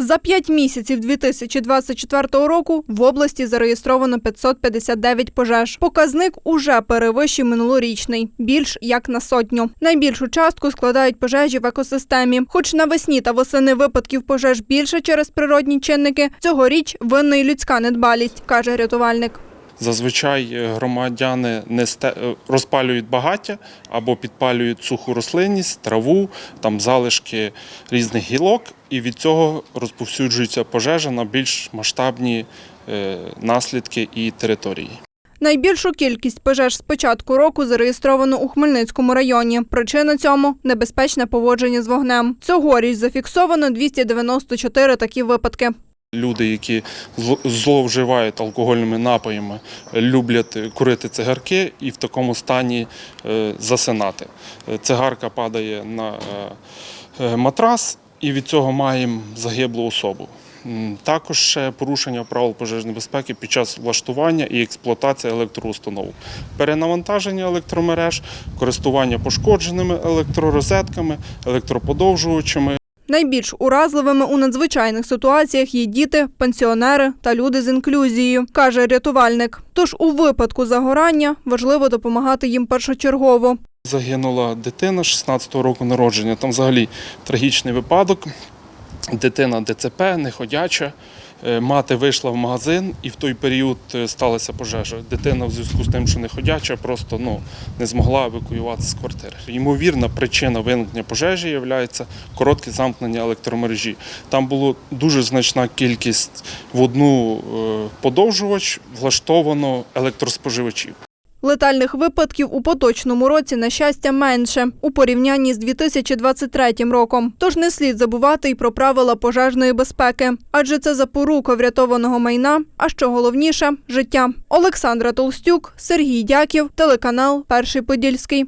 За п'ять місяців 2024 року в області зареєстровано 559 пожеж. Показник уже перевищив минулорічний, більш як на сотню. Найбільшу частку складають пожежі в екосистемі. Хоч навесні та восени випадків пожеж більше через природні чинники, цьогоріч винна й людська недбалість, каже рятувальник. Зазвичай е, громадяни не е, розпалюють багаття або підпалюють суху рослинність, траву, там залишки різних гілок, і від цього розповсюджується пожежа на більш масштабні е, наслідки і території. Найбільшу кількість пожеж з початку року зареєстровано у Хмельницькому районі. Причина цьому небезпечне поводження з вогнем. Цьогоріч зафіксовано 294 такі випадки. Люди, які зловживають алкогольними напоями, люблять курити цигарки і в такому стані е, засинати. Е, Цигарка падає на е, матрас, і від цього маємо загиблу особу. Також ще порушення правил пожежної безпеки під час влаштування і експлуатації електроустанов, перенавантаження електромереж, користування пошкодженими електророзетками, електроподовжувачами, Найбільш уразливими у надзвичайних ситуаціях є діти, пенсіонери та люди з інклюзією, каже рятувальник. Тож у випадку загорання важливо допомагати їм першочергово. Загинула дитина 16-го року народження. Там взагалі трагічний випадок. Дитина ДЦП, неходяча. Е, Мати вийшла в магазин, і в той період е, сталася пожежа. Дитина в зв'язку з тим, що неходяча, просто ну, не змогла евакуюватися з квартири. Ймовірна причина виникнення пожежі є коротке замкнення електромережі. Там було дуже значна кількість в одну е, подовжувач влаштовано електроспоживачів. Летальних випадків у поточному році, на щастя, менше у порівнянні з 2023 роком. Тож не слід забувати й про правила пожежної безпеки, адже це запорука врятованого майна, а що головніше життя. Олександра Толстюк, Сергій Дяків, телеканал Перший Подільський.